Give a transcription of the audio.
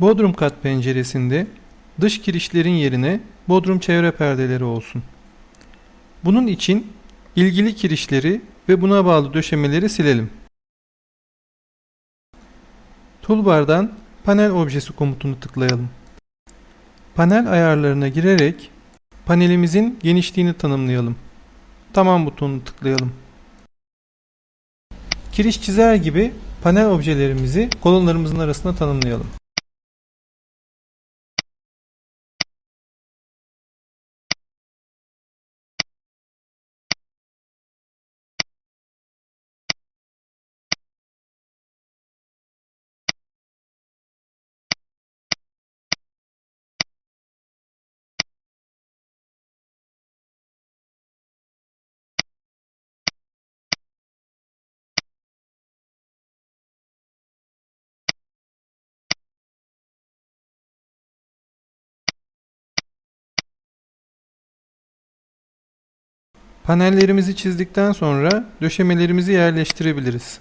Bodrum kat penceresinde dış kirişlerin yerine bodrum çevre perdeleri olsun. Bunun için ilgili kirişleri ve buna bağlı döşemeleri silelim. Toolbar'dan panel objesi komutunu tıklayalım. Panel ayarlarına girerek panelimizin genişliğini tanımlayalım. Tamam butonunu tıklayalım. Kiriş çizer gibi panel objelerimizi kolonlarımızın arasında tanımlayalım. Panellerimizi çizdikten sonra döşemelerimizi yerleştirebiliriz.